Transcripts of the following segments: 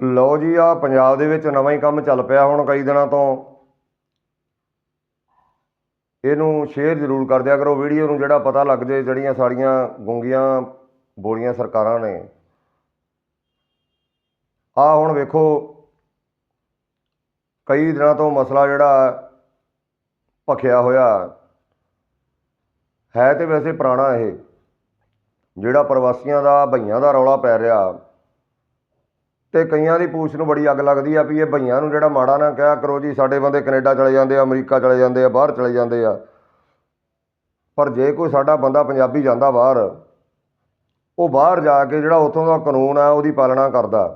ਲਓ ਜੀ ਆ ਪੰਜਾਬ ਦੇ ਵਿੱਚ ਨਵਾਂ ਹੀ ਕੰਮ ਚੱਲ ਪਿਆ ਹੁਣ ਕਈ ਦਿਨਾਂ ਤੋਂ। ਇਹਨੂੰ ਸ਼ੇਅਰ ਜ਼ਰੂਰ ਕਰ ਦਿਆ ਕਰੋ, ਵੀਡੀਓ ਨੂੰ ਜਿਹੜਾ ਪਤਾ ਲੱਗ ਜੇ, ਜਿਹੜੀਆਂ ਸਾਡੀਆਂ ਗੁੰਗੀਆਂ ਬੋਲੀਆਂ ਸਰਕਾਰਾਂ ਨੇ। ਆ ਹੁਣ ਵੇਖੋ, ਕਈ ਦਿਨਾਂ ਤੋਂ ਮਸਲਾ ਜਿਹੜਾ ਭਖਿਆ ਹੋਇਆ, ਹੈ ਤੇ ਵੈਸੇ ਪੁਰਾਣਾ ਇਹ, ਜਿਹੜਾ ਪ੍ਰਵਾਸੀਆਂ ਦਾ, ਭਈਆਂ ਦਾ ਰੌਲਾ ਪੈ ਰਿਹਾ। ਤੇ ਕਈਆਂ ਦੀ ਪੂਛ ਨੂੰ ਬੜੀ ਅੱਗ ਲੱਗਦੀ ਆ ਵੀ ਇਹ ਭਈਆਂ ਨੂੰ ਜਿਹੜਾ ਮਾੜਾ ਨਾ ਕਿਹਾ ਕਰੋ ਜੀ, ਸਾਡੇ ਬੰਦੇ ਕੈਨੇਡਾ ਚਲੇ ਜਾਂਦੇ ਆ, ਅਮਰੀਕਾ ਚਲੇ ਜਾਂਦੇ ਆ, ਬਾਹਰ ਚਲੇ ਜਾਂਦੇ ਆ। ਪਰ ਜੇ ਕੋਈ ਸਾਡਾ ਬੰਦਾ ਪੰਜਾਬੀ ਜਾਂਦਾ ਬਾਹਰ, ਉਹ ਬਾਹਰ ਜਾ ਕੇ ਜਿਹੜਾ ਉੱਥੋਂ ਦਾ ਕਾਨੂੰਨ ਆ, ਉਹਦੀ ਪਾਲਣਾ ਕਰਦਾ,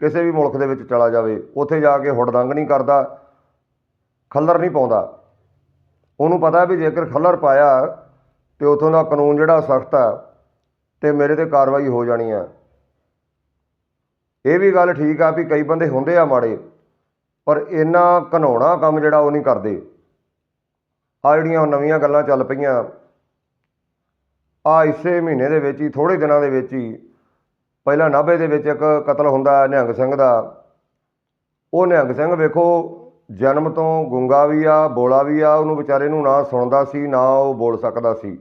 ਕਿਸੇ ਵੀ ਮੁਲਕ ਦੇ ਵਿੱਚ ਚਲਾ ਜਾਵੇ, ਉੱਥੇ ਜਾ ਕੇ ਹੁੜਦੰਗ ਨਹੀਂ ਕਰਦਾ, ਖੱਲਰ ਨਹੀਂ ਪਾਉਂਦਾ। ਉਹਨੂੰ ਪਤਾ ਵੀ ਜੇਕਰ ਖੱਲਰ ਪਾਇਆ ਤੇ ਉੱਥੋਂ ਦਾ ਕਾਨੂੰਨ ਜਿਹੜਾ ਸਖਤ ਆ, ਤੇ ਮੇਰੇ ਤੇ ਕਾਰਵਾਈ ਹੋ ਜਾਣੀ ਆ। ਇਹ ਵੀ ਗੱਲ ਠੀਕ ਆ ਵੀ ਕਈ ਬੰਦੇ ਹੁੰਦੇ ਆ ਮਾੜੇ, ਪਰ ਇੰਨਾ ਘਨਾਉਣਾ ਕੰਮ ਜਿਹੜਾ ਉਹ ਨਹੀਂ ਕਰਦੇ। ਆ ਜਿਹੜੀਆਂ ਨਵੀਆਂ ਗੱਲਾਂ ਚੱਲ ਪਈਆਂ, ਆ ਇਸੇ ਮਹੀਨੇ ਦੇ ਵਿੱਚ ਹੀ ਥੋੜੇ ਦਿਨਾਂ ਦੇ ਵਿੱਚ ਹੀ, ਪਹਿਲਾਂ ਨਾਭੇ ਦੇ ਵਿੱਚ ਇੱਕ ਕਤਲ ਹੁੰਦਾ ਨਿਹੰਗ ਸਿੰਘ ਦਾ। ਉਹ ਨਿਹੰਗ ਸਿੰਘ ਵੇਖੋ, ਜਨਮ ਤੋਂ ਗੁੰਗਾ ਵੀ ਆ, ਬੋਲਾ ਵੀ ਆ, ਉਹਨੂੰ ਵਿਚਾਰੇ ਨੂੰ ਨਾ ਸੁਣਦਾ ਸੀ, ਨਾ ਉਹ ਬੋਲ ਸਕਦਾ ਸੀ।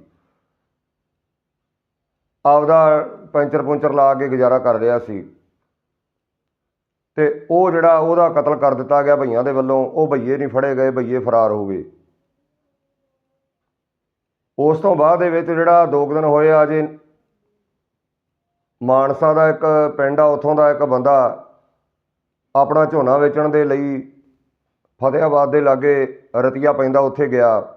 ਆਪਦਾ ਪੈਂਚਰ ਪੁੰਚਰ ਲਾ ਕੇ ਗੁਜ਼ਾਰਾ ਕਰ ਰਿਹਾ ਸੀ। ਤੇ ਉਹ ਜਿਹੜਾ ਉਹਦਾ ਕਤਲ ਕਰ ਦਿੱਤਾ ਗਿਆ ਭਈਆਂ ਦੇ ਵੱਲੋਂ, ਉਹ ਭਈਏ ਨਹੀਂ ਫੜੇ ਗਏ, ਭਈਏ ਫਰਾਰ ਹੋ ਗਏ। ਉਸ ਤੋਂ ਬਾਅਦ ਦੇ ਵਿੱਚ ਜਿਹੜਾ ਦੋ ਕੁ ਦਿਨ ਹੋਏ ਆ ਜੇ ਮਾਨਸਾ ਦਾ ਇੱਕ ਪਿੰਡ ਆ, ਉੱਥੋਂ ਦਾ ਇੱਕ ਬੰਦਾ ਆਪਣਾ ਝੋਨਾ ਵੇਚਣ ਦੇ ਲਈ ਫਤਿਆਬਾਦ ਦੇ ਲਾਗੇ ਰਤੀਆ ਪੈਂਦਾ, ਉੱਥੇ ਗਿਆ।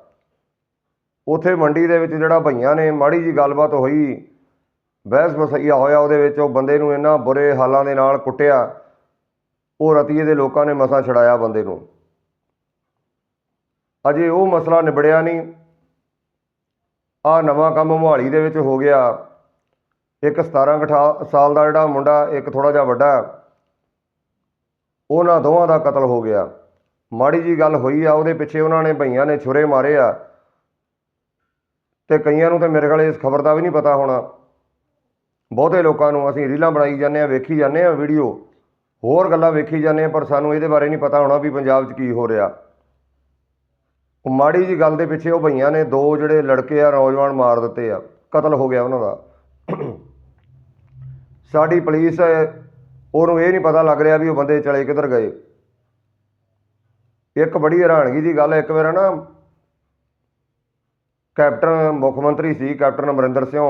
ਉੱਥੇ ਮੰਡੀ ਦੇ ਵਿੱਚ ਜਿਹੜਾ ਭਈਆਂ ਨੇ ਮਾੜੀ ਜੀ ਗੱਲਬਾਤ ਹੋਈ ਬਹਿਸ ਬਸਈਆ ਹੋਇਆ ਉਹਦੇ ਵਿੱਚ, ਉਹ ਬੰਦੇ ਨੂੰ ਇੰਨਾ ਬੁਰੇ ਹਾਲਾਂ ਦੇ ਨਾਲ ਕੁੱਟਿਆ। ਉਹ ਰਤੀਏ ਦੇ ਲੋਕਾਂ ਨੇ ਮਸਾ ਛੜਾਇਆ ਬੰਦੇ ਨੂੰ। ਅਜੇ ਉਹ ਮਸਲਾ ਨਿਬੜਿਆ ਨਹੀਂ। ਆ ਨਵਾਂ ਕੰਮ ਮੋਹਾਲੀ ਦੇ ਵਿੱਚ ਹੋ ਗਿਆ। ਇੱਕ 17 18 ਸਾਲ ਦਾ ਜਿਹੜਾ ਮੁੰਡਾ, ਇੱਕ ਥੋੜਾ ਜਿਹਾ ਵੱਡਾ, ਉਹਨਾਂ ਦੋਵਾਂ ਦਾ ਕਤਲ ਹੋ ਗਿਆ। ਮਾੜੀ ਜੀ ਗੱਲ ਹੋਈ ਆ, ਉਹਦੇ ਪਿੱਛੇ ਉਹਨਾਂ ਨੇ ਭਈਆਂ ਨੇ ਛੁਰੇ ਮਾਰੇ ਆ। ਤੇ ਕਈਆਂ ਨੂੰ ਤੇ ਮੇਰੇ ਕੋਲ ਇਸ ਖਬਰ ਦਾ ਵੀ ਨਹੀਂ ਪਤਾ ਹੋਣਾ। ਬਹੁਤੇ ਲੋਕਾਂ ਨੂੰ ਅਸੀਂ ਰੀਲਾਂ ਬਣਾਈ ਜਾਂਦੇ ਆ ਵੇਖੀ ਜਾਂਦੇ ਆ ਵੀਡੀਓ। ਹੋਰ ਗੱਲਾਂ ਵੇਖੀ ਜਾਂਦੇ ਆ, ਪਰ ਸਾਨੂੰ ਇਹਦੇ ਬਾਰੇ ਨਹੀਂ ਪਤਾ ਹੋਣਾ ਵੀ ਪੰਜਾਬ 'ਚ ਕੀ ਹੋ ਰਿਹਾ। ਉਹ ਮਾੜੀ ਜੀ ਗੱਲ ਦੇ ਪਿੱਛੇ ਉਹ ਭਈਆਂ ਨੇ ਦੋ ਜਿਹੜੇ ਲੜਕੇ ਆ, ਨੌਜਵਾਨ ਮਾਰ ਦਿੱਤੇ ਆ। ਕਤਲ ਹੋ ਗਿਆ ਉਹਨਾਂ ਦਾ। ਸਾਡੀ ਪੁਲਿਸ, ਉਹਨੂੰ ਇਹ ਨਹੀਂ ਪਤਾ ਲੱਗ ਰਿਹਾ ਵੀ ਉਹ ਬੰਦੇ ਚਲੇ ਕਿੱਧਰ ਗਏ। ਇੱਕ ਬੜੀ ਹੈਰਾਨਗੀ ਦੀ ਗੱਲ ਹੈ, ਇੱਕ ਵਾਰ ਨਾ ਕੈਪਟਨ ਮੁੱਖ ਮੰਤਰੀ ਸੀ, ਕੈਪਟਨ ਅਮਰਿੰਦਰ ਸਿੰਘ।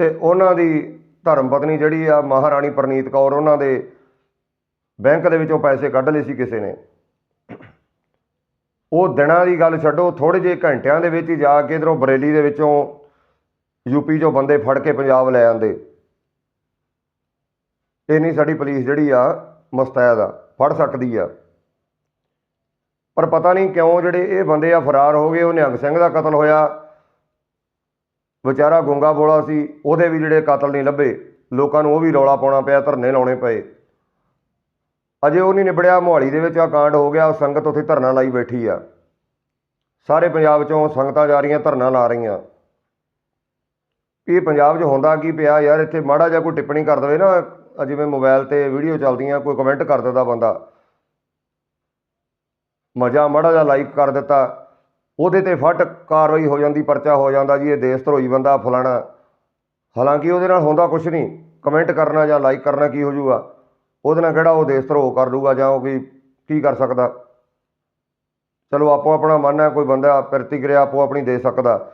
ਤੇ ਉਹਨਾਂ ਦੀ ਧਰਮ ਪਤਨੀ ਜਿਹੜੀ ਆ, ਮਹਾਰਾਣੀ ਪ੍ਰਨੀਤ ਕੌਰ, ਉਹਨਾਂ ਦੇ ਬੈਂਕ ਦੇ ਵਿੱਚੋਂ ਪੈਸੇ ਕੱਢ ਲਏ ਸੀ ਕਿਸੇ ਨੇ। ਉਹ ਦਿਨਾਂ ਦੀ ਗੱਲ ਛੱਡੋ ਥੋੜੇ ਜਿਹੇ ਘੰਟਿਆਂ ਦੇ ਵਿੱਚ ਹੀ ਜਾ ਕੇ ਇਧਰੋਂ ਬਰੇਲੀ ਦੇ ਵਿੱਚੋਂ ਯੂਪੀ ਚੋਂ ਬੰਦੇ ਫੜ ਕੇ ਪੰਜਾਬ ਲੈ ਆਂਦੇ ਇੰਨੀ ਸਾਡੀ ਪੁਲਿਸ ਜਿਹੜੀ ਆ, ਮਸਤੈਦ ਆ, ਫੜ ਸਕਦੀ ਆ। ਪਰ ਪਤਾ ਨਹੀਂ ਕਿਉਂ ਜਿਹੜੇ ਇਹ ਬੰਦੇ ਆ ਫਰਾਰ ਹੋ ਗਏ, ਉਹ ਨਿਹੰਗ ਸਿੰਘ ਦਾ ਕਤਲ ਹੋਇਆ। ਵਿਚਾਰਾ ਗੁੰਗਾ ਬੋਲਾ ਸੀ, ਉਹਦੇ ਵੀ ਜਿਹੜੇ ਕਾਤਲ ਨਹੀਂ ਲੱਭੇ, ਲੋਕਾਂ ਨੂੰ ਉਹ ਵੀ ਰੌਲਾ ਪਾਉਣਾ ਪਿਆ, ਧਰਨੇ ਲਾਉਣੇ ਪਏ। ਅਜੇ ਉਹ ਨਹੀਂ ਨਿਬੜਿਆ, ਮੋਹਾਲੀ ਦੇ ਵਿੱਚ ਆ ਕਾਂਡ ਹੋ ਗਿਆ, ਸੰਗਤ ਉੱਥੇ ਧਰਨਾ ਲਾਈ ਬੈਠੀ ਆ। ਸਾਰੇ ਪੰਜਾਬ ਚੋਂ ਸੰਗਤਾਂ ਜਾ ਰਹੀਆਂ, ਧਰਨਾ ਲਾ ਰਹੀਆਂ। ਇਹ ਪੰਜਾਬ 'ਚ ਹੁੰਦਾ ਕੀ ਪਿਆ ਯਾਰ, ਇੱਥੇ ਮਾੜਾ ਜਿਹਾ ਕੋਈ ਟਿੱਪਣੀ ਕਰ ਦਵੇ ਨਾ ਆਹ ਜਿਵੇਂ ਮੋਬਾਈਲ ਤੇ ਵੀਡੀਓ ਚੱਲਦੀਆਂ, ਕੋਈ ਕਮੈਂਟ ਕਰ ਦਿੰਦਾ ਬੰਦਾ। ਮਜ਼ਾ ਮਾੜਾ ਜਿਹਾ ਲਾਈਕ ਕਰ ਦਿੱਤਾ। ਉਹਦੇ ਤੇ ਫਟ ਕਾਰਵਾਈ ਹੋ ਜਾਂਦੀ, ਪਰਚਾ ਹੋ ਜਾਂਦਾ ਜੀ, ਇਹ ਦੇਸ਼ ਧਰੋਈ ਬੰਦਾ ਫਲਾਣਾ। ਹਾਲਾਂਕਿ ਉਹਦੇ ਨਾਲ ਹੁੰਦਾ ਕੁਝ ਨਹੀਂ। ਕਮੈਂਟ ਕਰਨਾ ਜਾਂ ਲਾਈਕ ਕਰਨਾ ਕੀ ਹੋ ਜਾਊਗਾ? ਉਹਦੇ ਨਾਲ ਕਿਹੜਾ ਉਹ ਦੇਸ਼ ਧਰੋਹ ਕਰ ਲੂਗਾ ਜਾਂ ਉਹ ਕੋਈ ਕੀ ਕਰ ਸਕਦਾ? ਚਲੋ, ਆਪੋ ਆਪਣਾ ਮਨ ਹੈ, ਕੋਈ ਬੰਦਾ ਪ੍ਰਤੀਕਿਰਿਆ ਆਪੋ ਆਪਣੀ ਦੇ ਸਕਦਾ।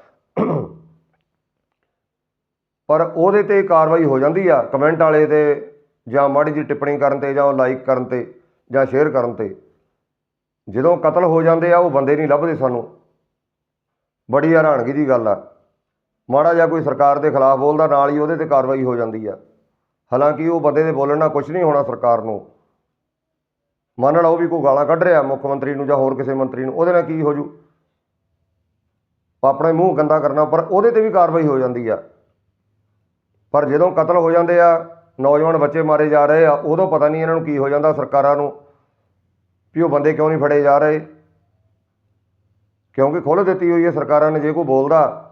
ਪਰ ਉਹਦੇ ਤੇ ਕਾਰਵਾਈ ਹੋ ਜਾਂਦੀ ਆ ਕਮੈਂਟ ਵਾਲੇ ਤੇ, ਜਾਂ ਮਾੜੀ ਜੀ ਟਿੱਪਣੀ ਕਰਨ ਤੇ, ਜਾਂ ਉਹ ਲਾਈਕ ਕਰਨ ਤੇ, ਜਾਂ ਸ਼ੇਅਰ ਕਰਨ ਤੇ। ਜਦੋਂ ਕਤਲ ਹੋ ਜਾਂਦੇ ਆ, ਉਹ ਬੰਦੇ ਨਹੀਂ ਲੱਭਦੇ ਸਾਨੂੰ। ਬੜੀ ਹੈਰਾਨਗੀ ਦੀ ਗੱਲ ਆ। ਮਾੜਾ ਜਿਹਾ ਕੋਈ ਸਰਕਾਰ ਦੇ ਖਿਲਾਫ ਬੋਲਦਾ, ਨਾਲ ਹੀ ਉਹਦੇ ਤੇ ਕਾਰਵਾਈ ਹੋ ਜਾਂਦੀ ਆ। ਹਾਲਾਂਕਿ ਉਹ ਬੰਦੇ ਦੇ ਬੋਲਣ ਨਾਲ ਕੁਝ ਨਹੀਂ ਹੋਣਾ ਸਰਕਾਰ ਨੂੰ। ਮੰਨ ਲਓ ਵੀ ਕੋਈ ਗਾਲਾਂ ਕੱਢ ਰਿਹਾ ਮੁੱਖ ਮੰਤਰੀ ਨੂੰ ਜਾਂ ਹੋਰ ਕਿਸੇ ਮੰਤਰੀ ਨੂੰ, ਉਹਦੇ ਨਾਲ ਕੀ ਹੋ ਜੂ? ਆਪਣੇ ਮੂੰਹ ਗੰਦਾ ਕਰਨਾ, ਪਰ ਉਹਦੇ ਤੇ ਵੀ ਕਾਰਵਾਈ ਹੋ ਜਾਂਦੀ ਆ। ਪਰ ਜਦੋਂ ਕਤਲ ਹੋ ਜਾਂਦੇ ਆ, ਨੌਜਵਾਨ ਬੱਚੇ ਮਾਰੇ ਜਾ ਰਹੇ ਆ, ਉਦੋਂ ਪਤਾ ਨਹੀਂ ਇਹਨਾਂ ਨੂੰ ਕੀ ਹੋ ਜਾਂਦਾ ਸਰਕਾਰਾਂ ਨੂੰ, ਵੀ ਉਹ ਬੰਦੇ ਕਿਉਂ ਨਹੀਂ ਫੜੇ ਜਾ ਰਹੇ। ਕਿਉਂਕਿ ਖੁੱਲ੍ਹ ਦਿੱਤੀ ਹੋਈ ਹੈ ਸਰਕਾਰਾਂ ਨੇ ਜੇ ਕੋਈ ਬੋਲਦਾ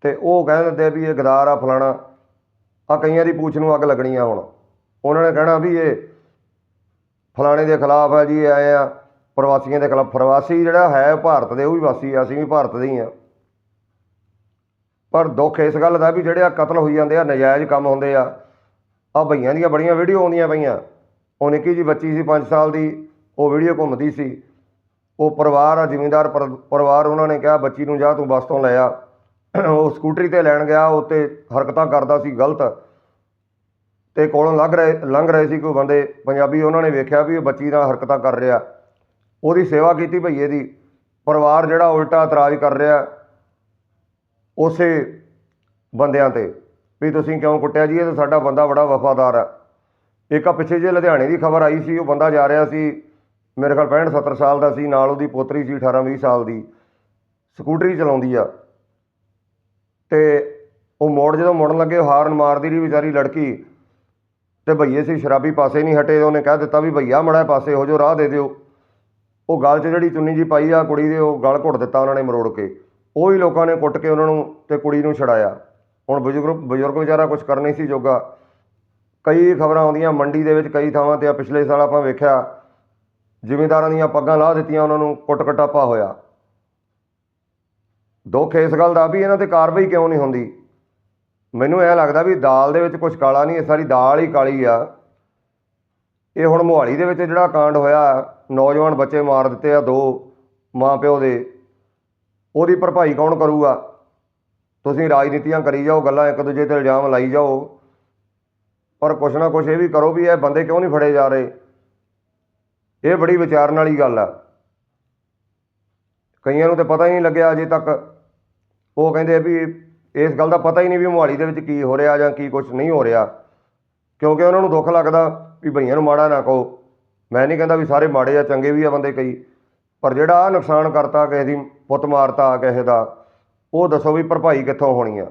ਤੇ ਉਹ ਕਹਿ ਦਿੰਦੇ ਵੀ ਇਹ ਗਦਾਰ ਆ ਫਲਾਣਾ। ਆ ਕਈਆਂ ਦੀ ਪੂਛ ਨੂੰ ਅੱਗ ਲੱਗਣੀ ਆ ਹੁਣ। ਉਹਨਾਂ ਨੇ ਕਹਿਣਾ ਵੀ ਇਹ ਫਲਾਣੇ ਦੇ ਖਿਲਾਫ ਹੈ ਜੀ, ਇਹ ਆਏ ਆ ਪ੍ਰਵਾਸੀਆਂ ਦੇ ਖਿਲਾਫ। ਪ੍ਰਵਾਸੀ ਜਿਹੜਾ ਹੈ ਭਾਰਤ ਦੇ, ਉਹ ਵੀ ਵਾਸੀ ਆ, ਅਸੀਂ ਵੀ ਭਾਰਤ ਦੇ ਹੀ ਆ। ਪਰ ਦੁੱਖ ਇਸ ਗੱਲ ਦਾ ਵੀ ਜਿਹੜੇ ਆ ਕਤਲ ਹੋਈ ਜਾਂਦੇ ਆ, ਨਜਾਇਜ਼ ਕੰਮ ਹੁੰਦੇ ਆ। ਆ ਭਈਆਂ ਦੀਆਂ ਬੜੀਆਂ ਵੀਡੀਓ ਆਉਂਦੀਆਂ ਪਈਆਂ। ਉਹ ਨਿੱਕੀ ਜੀ ਬੱਚੀ ਸੀ 5 ਸਾਲ ਦੀ, ਉਹ ਵੀਡੀਓ ਘੁੰਮਦੀ ਸੀ। ਉਹ ਪਰਿਵਾਰ ਆ, ਜ਼ਿਮੀਂਦਾਰ ਪਰ- ਪਰਿਵਾਰ ਉਹਨਾਂ ਨੇ ਕਿਹਾ, ਬੱਚੀ ਨੂੰ ਜਾ ਤੂੰ ਬੱਸ ਤੋਂ ਲੈ ਆ। ਉਹ ਸਕੂਟਰੀ ਤੇ ਲੈਣ ਗਿਆ, ਉਹ 'ਤੇ ਹਰਕਤਾਂ ਕਰਦਾ ਸੀ, ਗਲਤ। ਤੇ ਕੋਲੋਂ ਲੰਘ ਰਹੇ ਲੰਘ ਰਹੇ ਸੀ ਕੋਈ ਬੰਦੇ। ਪੰਜਾਬੀ ਉਹਨਾਂ ਨੇ ਵੇਖਿਆ ਵੀ ਇਹ ਬੱਚੀ ਨਾਲ ਹਰਕਤਾਂ ਕਰ ਰਿਹਾ। ਉਹਦੀ ਸੇਵਾ ਕੀਤੀ ਭਈਏ ਦੀ ਪਰਿਵਾਰ ਜਿਹੜਾ ਉਲਟਾ ਇਤਰਾਜ਼ ਕਰ ਰਿਹਾ ਉਸੇ ਬੰਦਿਆਂ ਤੇ। ਵੀ ਤੁਸੀਂ ਕਿਉਂ ਕੁੱਟਿਆ ਜੀ? ਇਹ ਤਾਂ ਸਾਡਾ ਬੰਦਾ ਬੜਾ ਵਫਾਦਾਰ ਹੈ ਇੱਕ ਆ ਪਿੱਛੇ ਜੇ ਲੁਧਿਆਣੇ ਦੀ ਖਬਰ ਆਈ ਸੀ, ਉਹ ਬੰਦਾ ਜਾ ਰਿਹਾ ਸੀ ਮੇਰੇ ਖਿਆਲ 65 70 ਸਾਲ ਦਾ ਸੀ, ਨਾਲ ਉਹਦੀ ਪੋਤਰੀ ਸੀ 18 20 ਸਾਲ ਦੀ। ਸਕੂਟਰੀ ਚਲਾਉਂਦੀ ਆ। ਤੇ ਉਹ ਮੋੜ ਜਦੋਂ ਮੁੜਨ ਲੱਗੇ, ਉਹ ਹਾਰਨ ਮਾਰਦੀ ਰਹੀ ਵਿਚਾਰੀ ਲੜਕੀ। ਤੇ ਭਈਏ ਸੀ ਸ਼ਰਾਬੀ ਪਾਸੇ ਨਹੀਂ ਹਟੇ ਉਹਨੇ ਕਹਿ ਦਿੱਤਾ ਵੀ ਭਈਆ ਮੜਾ ਪਾਸੇ ਹੋ ਜੋ ਰਾਹ ਦੇ ਦਿਓ। ਉਹ ਗਲ 'ਚ ਜਿਹੜੀ ਚੁੰਨੀ ਜੀ ਪਾਈ ਆ ਕੁੜੀ ਦੇ, ਉਹ ਗਲ ਘੁੱਟ ਦਿੱਤਾ ਉਹਨਾਂ ਨੇ ਮਰੋੜ ਕੇ। ਉਹ ਹੀ ਲੋਕਾਂ ਨੇ ਕੁੱਟ ਕੇ ਉਹਨਾਂ ਨੂੰ ਤੇ ਕੁੜੀ ਨੂੰ ਛੜਾਇਆ ਹੁਣ ਬਜ਼ੁਰਗ ਬਜ਼ੁਰਗ ਵਿਚਾਰਾ ਕੁਝ ਕਰਨੀ ਸੀ ਜੋਗਾ। ਕਈ ਖਬਰਾਂ ਆਉਂਦੀਆਂ, ਮੰਡੀ ਦੇ ਵਿੱਚ ਕਈ ਥਾਵਾਂ ਤੇ ਆ, ਪਿਛਲੇ ਸਾਲ ਆਪਾਂ ਵੇਖਿਆ ਜ਼ਿਮੀਂਦਾਰਾਂ ਦੀਆਂ ਪੱਗਾਂ ਲਾਹ ਦਿੱਤੀਆਂ, ਉਹਨਾਂ ਨੂੰ ਕੁੱਟ ਕਟਾਪਾ ਹੋਇਆ। ਦੁੱਖ ਇਸ ਗੱਲ ਦਾ ਵੀ ਇਹਨਾਂ ਤੇ ਕਾਰਵਾਈ ਕਿਉਂ ਨਹੀਂ ਹੁੰਦੀ? ਮੈਨੂੰ ਇਹ ਲੱਗਦਾ ਵੀ ਦਾਲ ਦੇ ਵਿੱਚ ਕੁਝ ਕਾਲਾ ਨਹੀਂ, ਇਹ ਸਾਰੀ ਦਾਲ ਹੀ ਕਾਲੀ ਆ। ਇਹ ਹੁਣ ਮੋਹਾਲੀ ਦੇ ਵਿੱਚ ਜਿਹੜਾ ਕਾਂਡ ਹੋਇਆ, ਨੌਜਵਾਨ ਬੱਚੇ ਮਾਰ ਦਿੱਤੇ ਆ ਦੋ ਮਾਂ ਪਿਓ ਦੇ। ਉਹਦੀ ਭਰਪਾਈ ਕੌਣ ਕਰੂਗਾ? ਤੁਸੀਂ ਰਾਜਨੀਤੀਆਂ ਕਰੀ ਜਾਓ, ਗੱਲਾਂ ਇੱਕ ਦੂਜੇ ਤੇ ਇਲਜ਼ਾਮ ਲਾਈ ਜਾਓ। ਪਰ ਕੁਛ ਨਾ ਕੁਛ ਇਹ ਵੀ ਕਰੋ ਵੀ ਇਹ ਬੰਦੇ ਕਿਉਂ ਨਹੀਂ ਫੜੇ ਜਾ ਰਹੇ? ਇਹ ਬੜੀ ਵਿਚਾਰਨ ਵਾਲੀ ਗੱਲ ਆ। ਕਈਆਂ ਨੂੰ ਤੇ ਪਤਾ ਹੀ ਨਹੀਂ ਲੱਗਿਆ ਅਜੇ ਤੱਕ। ਉਹ ਕਹਿੰਦੇ ਵੀ ਇਸ ਗੱਲ ਦਾ ਪਤਾ ਹੀ ਨਹੀਂ ਵੀ ਮੋਹਾਲੀ ਦੇ ਵਿੱਚ ਕੀ ਹੋ ਰਿਹਾ ਜਾਂ ਕੀ ਕੁਝ ਨਹੀਂ ਹੋ ਰਿਹਾ। ਕਿਉਂਕਿ ਉਹਨਾਂ ਨੂੰ ਦੁੱਖ ਲੱਗਦਾ ਵੀ ਭਈਆਂ ਨੂੰ ਮਾੜਾ ਨਾ ਕਹੋ। ਮੈਂ ਨਹੀਂ ਕਹਿੰਦਾ ਵੀ ਸਾਰੇ ਮਾੜੇ ਆ, ਚੰਗੇ ਵੀ ਆ ਬੰਦੇ ਕਈ। ਪਰ ਜਿਹੜਾ ਆ ਨੁਕਸਾਨ ਕਰਤਾ, ਕਿਸੇ ਦੀ ਪੁੱਤ ਮਾਰਤਾ, ਕਿਸੇ ਦਾ, ਉਹ ਦੱਸੋ ਵੀ ਭਰਪਾਈ ਕਿੱਥੋਂ ਹੋਣੀ ਆ।